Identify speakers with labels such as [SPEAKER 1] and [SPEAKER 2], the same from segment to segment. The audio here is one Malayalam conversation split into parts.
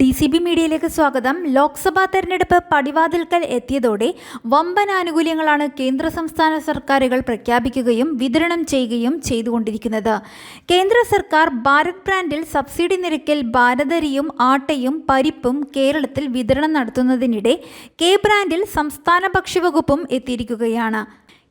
[SPEAKER 1] ഡി സി ബി മീഡിയയിലേക്ക് സ്വാഗതം. ലോക്സഭാ തെരഞ്ഞെടുപ്പ് പടിവാതിൽക്കൽ എത്തിയതോടെ വമ്പൻ ആനുകൂല്യങ്ങളാണ് കേന്ദ്ര സംസ്ഥാന സർക്കാരുകൾ പ്രഖ്യാപിക്കുകയും വിതരണം ചെയ്യുകയും ചെയ്തുകൊണ്ടിരിക്കുന്നത്. കേന്ദ്ര സർക്കാർ ഭാരത് ബ്രാൻഡിൽ സബ്സിഡി നിരക്കിൽ ഭാരതരിയും ആട്ടയും പരിപ്പും കേരളത്തിൽ വിതരണം നടത്തുന്നതിനിടെ കെ ബ്രാൻഡിൽ സംസ്ഥാന ഭക്ഷ്യവകുപ്പും എത്തിയിരിക്കുകയാണ്.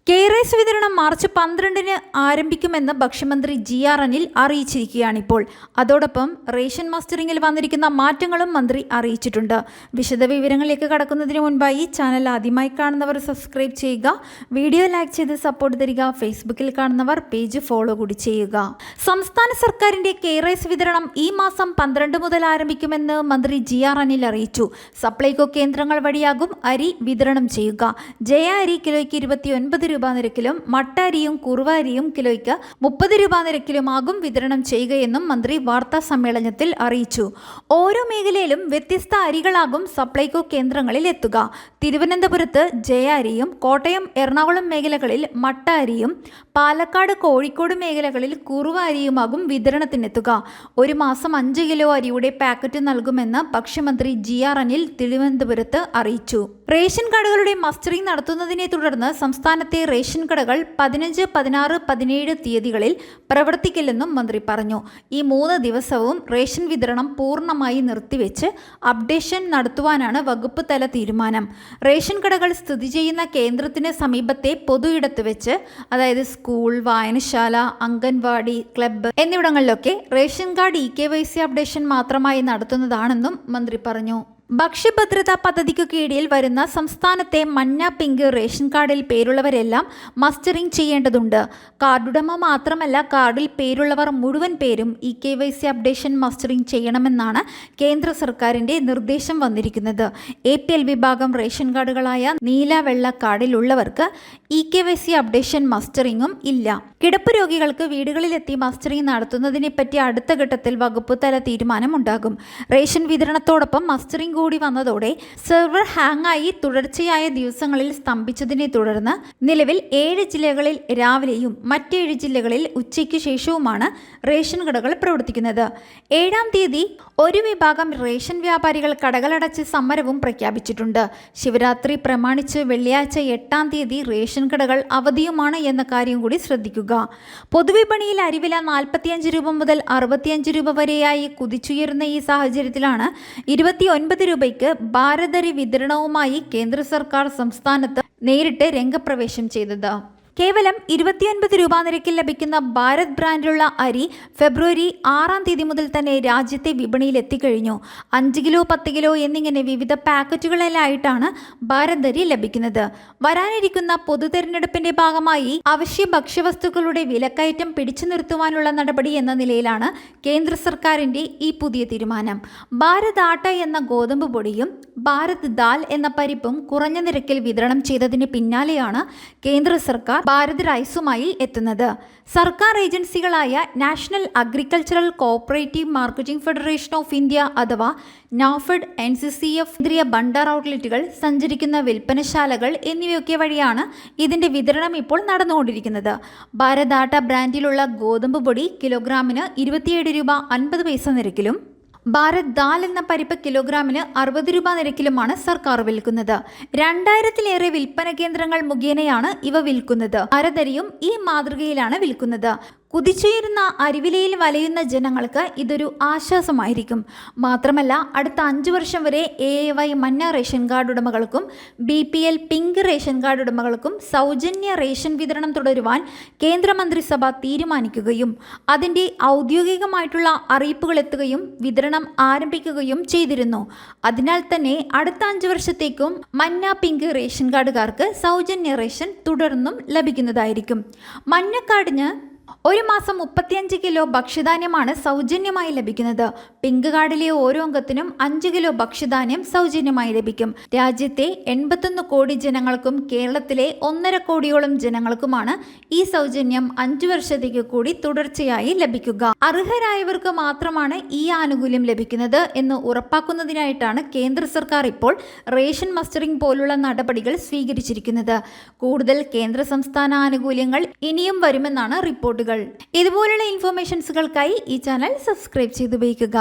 [SPEAKER 1] കെ റൈസ് വിതരണം മാർച്ച് പന്ത്രണ്ടിന് ആരംഭിക്കുമെന്ന് ഭക്ഷ്യമന്ത്രി ജി ആർ അനിൽ അറിയിച്ചിരിക്കുകയാണിപ്പോൾ. അതോടൊപ്പം റേഷൻ മാസ്റ്ററിംഗിൽ വന്നിരിക്കുന്ന മാറ്റങ്ങളും മന്ത്രി അറിയിച്ചിട്ടുണ്ട്. വിശദവിവരങ്ങളിലേക്ക് കടക്കുന്നതിന് മുൻപായി ചാനൽ ആദ്യമായി കാണുന്നവർ സബ്സ്ക്രൈബ് ചെയ്യുക. വീഡിയോ ലൈക്ക് ചെയ്ത് സപ്പോർട്ട് തരിക. ഫേസ്ബുക്കിൽ കാണുന്നവർ പേജ് ഫോളോ കൂടി ചെയ്യുക. സംസ്ഥാന സർക്കാരിന്റെ കെ റൈസ് വിതരണം ഈ മാസം പന്ത്രണ്ട് മുതൽ ആരംഭിക്കുമെന്ന് മന്ത്രി ജി ആർ അനിൽ അറിയിച്ചു. സപ്ലൈകോ കേന്ദ്രങ്ങൾ വഴിയാകും അരി വിതരണം ചെയ്യുക. ജയ അരി കിലോയ്ക്ക് ഇരുപത്തി ഒൻപത് രൂപ നിരക്കിലും മട്ടാരിയും കുറുവാരിയും കിലോയ്ക്ക് മുപ്പത് രൂപ നിരക്കിലുമാകും വിതരണം ചെയ്യുകയെന്നും മന്ത്രി വാർത്താ സമ്മേളനത്തിൽ അറിയിച്ചു. ഓരോ മേഖലയിലും വ്യത്യസ്ത അരികളാകും സപ്ലൈകോ കേന്ദ്രങ്ങളിൽ എത്തുക. തിരുവനന്തപുരത്ത് ജയ അരിയും കോട്ടയം എറണാകുളം മേഖലകളിൽ മട്ട അരിയും പാലക്കാട് കോഴിക്കോട് മേഖലകളിൽ കുറുവ അരിയുമാകും വിതരണത്തിനെത്തുക. ഒരു മാസം അഞ്ച് കിലോ അരിയുടെ പാക്കറ്റ് നൽകുമെന്ന് ഭക്ഷ്യമന്ത്രി ജി ആർ അനിൽ തിരുവനന്തപുരത്ത് അറിയിച്ചു. റേഷൻ കാർഡുകളുടെ മസ്റ്ററിംഗ് നടത്തുന്നതിനെ തുടർന്ന് സംസ്ഥാനത്തെ റേഷൻ കടകൾ പതിനഞ്ച് പതിനാറ് പതിനേഴ് തീയതികളിൽ പ്രവർത്തിക്കില്ലെന്നും മന്ത്രി പറഞ്ഞു. ഈ മൂന്ന് ദിവസവും റേഷൻ വിതരണം പൂർണമായി നിർത്തിവെച്ച് അപ്ഡേഷൻ നടത്തുവാനാണ് വകുപ്പ് തല തീരുമാനം. റേഷൻ കടകൾ സ്ഥിതി ചെയ്യുന്ന കേന്ദ്രത്തിന് സമീപത്തെ പൊതു ഇടത്ത് വെച്ച് അതായത് സ്കൂൾ വായനശാല anganwadi club എന്നിവിടങ്ങളിലൊക്കെ ration card E K Y C updation മാത്രമായി നടത്തുന്നതാണെന്നും മന്ത്രി പറഞ്ഞു. ഭക്ഷ്യഭദ്രതാ പദ്ധതിക്കു കീഴിൽ വരുന്ന സംസ്ഥാനത്തെ മഞ്ഞ പിങ്ക് റേഷൻ കാർഡിൽ പേരുള്ളവരെല്ലാം മസ്റ്ററിംഗ് ചെയ്യേണ്ടതുണ്ട്. കാർഡുടമ മാത്രമല്ല കാർഡിൽ പേരുള്ളവർ മുഴുവൻ പേരും E K Y C updation mustering ചെയ്യണമെന്നാണ് കേന്ദ്ര സർക്കാരിന്റെ നിർദ്ദേശം വന്നിരിക്കുന്നത്. എ പി എൽ വിഭാഗം റേഷൻ കാർഡുകളായ നീല വെള്ള കാർഡിലുള്ളവർക്ക് E K Y C updation മസ്റ്ററിങ്ങും ഇല്ല. കിടപ്പ് രോഗികൾക്ക് വീടുകളിലെത്തി മസ്റ്ററിംഗ് നടത്തുന്നതിനെപ്പറ്റി അടുത്ത ഘട്ടത്തിൽ വകുപ്പ് തല തീരുമാനമുണ്ടാകും. റേഷൻ വിതരണത്തോടൊപ്പം മസ്റ്ററിംഗ് കൂടി വന്നതോടെ സെർവർ ഹാങ് ആയി തുടർച്ചയായ ദിവസങ്ങളിൽ സ്തംഭിച്ചതിനെ തുടർന്ന് നിലവിൽ ഏഴ് ജില്ലകളിൽ രാവിലെയും മറ്റേഴ് ജില്ലകളിൽ ഉച്ചയ്ക്ക് ശേഷവുമാണ് റേഷൻ കടകൾ പ്രവർത്തിക്കുന്നത്. ഏഴാം തീയതി ഒരു വിഭാഗം റേഷൻ വ്യാപാരികൾ കടകളടച്ച് സമരവും പ്രഖ്യാപിച്ചിട്ടുണ്ട്. ശിവരാത്രി പ്രമാണിച്ച് വെള്ളിയാഴ്ച എട്ടാം തീയതി റേഷൻ കടകൾ അവധിയുമാണ് എന്ന കാര്യം കൂടി ശ്രദ്ധിക്കുക. പൊതുവിപണിയിൽ അരിവില നാൽപ്പത്തിയഞ്ച് രൂപ മുതൽ അറുപത്തിയഞ്ച് രൂപ വരെയായി കുതിച്ചുയരുന്ന ഈ സാഹചര്യത്തിലാണ് ഇരുപത്തി ഒൻപത് രൂപയ്ക്ക് ഭാരതരി വിതരണവുമായി കേന്ദ്ര സർക്കാർ സംസ്ഥാനത്ത് നേരിട്ട് രംഗപ്രവേശം ചെയ്തത്. കേവലം ഇരുപത്തിയൊൻപത് രൂപ നിരക്കിൽ ലഭിക്കുന്ന ഭാരത് ബ്രാൻഡിലുള്ള അരി ഫെബ്രുവരി ആറാം തീയതി മുതൽ തന്നെ രാജ്യത്തെ വിപണിയിൽ എത്തിക്കഴിഞ്ഞു. അഞ്ച് കിലോ പത്ത് കിലോ എന്നിങ്ങനെ വിവിധ പാക്കറ്റുകളിലായിട്ടാണ് ഭാരത് അരി ലഭിക്കുന്നത്. വരാനിരിക്കുന്ന പൊതു തെരഞ്ഞെടുപ്പിന്റെ ഭാഗമായി അവശ്യ ഭക്ഷ്യവസ്തുക്കളുടെ വിലക്കയറ്റം പിടിച്ചു നിർത്തുവാനുള്ള നടപടി എന്ന നിലയിലാണ് കേന്ദ്ര സർക്കാരിന്റെ ഈ പുതിയ തീരുമാനം. ഭാരത് ആട്ട എന്ന ഗോതമ്പ് പൊടിയും ഭാരത് ദാൽ എന്ന പരിപ്പും കുറഞ്ഞ നിരക്കിൽ വിതരണം ചെയ്തതിന് പിന്നാലെയാണ് കേന്ദ്ര സർക്കാർ ഭാരത് റൈസുമായി എത്തുന്നത്. സർക്കാർ ഏജൻസികളായ national agricultural cooperative marketing federation of India അഥവാ NAFED N C C F Kendriya Bhandar ഔട്ട്ലെറ്റുകൾ സഞ്ചരിക്കുന്ന വിൽപ്പനശാലകൾ എന്നിവയൊക്കെ വഴിയാണ് ഇതിന്റെ വിതരണം ഇപ്പോൾ നടന്നുകൊണ്ടിരിക്കുന്നത്. ഭാരതാട്ട ബ്രാൻഡിലുള്ള ഗോതമ്പ് പൊടി കിലോഗ്രാമിന് ഇരുപത്തിയേഴ് രൂപ അൻപത് പൈസ നിരക്കിലും ഭാരത് ദാൽ എന്ന പരിപ്പ് കിലോഗ്രാമിന് അറുപത് രൂപ നിരക്കിലുമാണ് സർക്കാർ വിൽക്കുന്നത്. രണ്ടായിരത്തിലേറെ വിൽപ്പന കേന്ദ്രങ്ങൾ മുഖേനയാണ് ഇവ വിൽക്കുന്നത്. ഭാരതരിയും ഈ മാതൃകയിലാണ് വിൽക്കുന്നത്. കുതിച്ചുയരുന്ന അരുവിലയിൽ വലയുന്ന ജനങ്ങൾക്ക് ഇതൊരു ആശ്വാസമായിരിക്കും. മാത്രമല്ല അടുത്ത അഞ്ചു വർഷം വരെ എ വൈ മഞ്ഞ ration card ഉടമകൾക്കും B P L pink ration card ഉടമകൾക്കും സൗജന്യ റേഷൻ വിതരണം തുടരുവാൻ കേന്ദ്രമന്ത്രിസഭ തീരുമാനിക്കുകയും അതിന്റെ ഔദ്യോഗികമായിട്ടുള്ള അറിയിപ്പുകൾ എത്തുകയും വിതരണം ആരംഭിക്കുകയും ചെയ്തിരുന്നു. അതിനാൽ തന്നെ അടുത്ത അഞ്ചു വർഷത്തേക്കും മഞ്ഞ പിങ്ക് റേഷൻ കാർഡുകാർക്ക് സൗജന്യ റേഷൻ തുടർന്നും ലഭിക്കുന്നതായിരിക്കും. മന്ന ഒരു മാസം മുപ്പത്തിയഞ്ച് കിലോ ഭക്ഷ്യധാന്യമാണ് സൗജന്യമായി ലഭിക്കുന്നത്. പിങ്ക് കാർഡിലെ ഓരോ അംഗത്തിനും അഞ്ച് കിലോ ഭക്ഷ്യധാന്യം സൗജന്യമായി ലഭിക്കും. രാജ്യത്തെ എൺപത്തൊന്ന് കോടി ജനങ്ങൾക്കും കേരളത്തിലെ ഒന്നര കോടിയോളം ജനങ്ങൾക്കുമാണ് ഈ സൗജന്യം അഞ്ചു വർഷത്തേക്ക് കൂടി തുടർച്ചയായി ലഭിക്കുക. അർഹരായവർക്ക് മാത്രമാണ് ഈ ആനുകൂല്യം ലഭിക്കുന്നത് എന്ന് ഉറപ്പാക്കുന്നതിനായിട്ടാണ് കേന്ദ്ര സർക്കാർ ഇപ്പോൾ റേഷൻ മസ്റ്ററിംഗ് പോലുള്ള നടപടികൾ സ്വീകരിച്ചിരിക്കുന്നത്. കൂടുതൽ കേന്ദ്ര സംസ്ഥാന ആനുകൂല്യങ്ങൾ ഇനിയും വരുമെന്നാണ് റിപ്പോർട്ടുകൾ ഇതുപോലുള്ള ഇൻഫോർമേഷൻസുകൾക്കായി ഈ ചാനൽ സബ്സ്ക്രൈബ് ചെയ്തുപയോഗിക്കുക.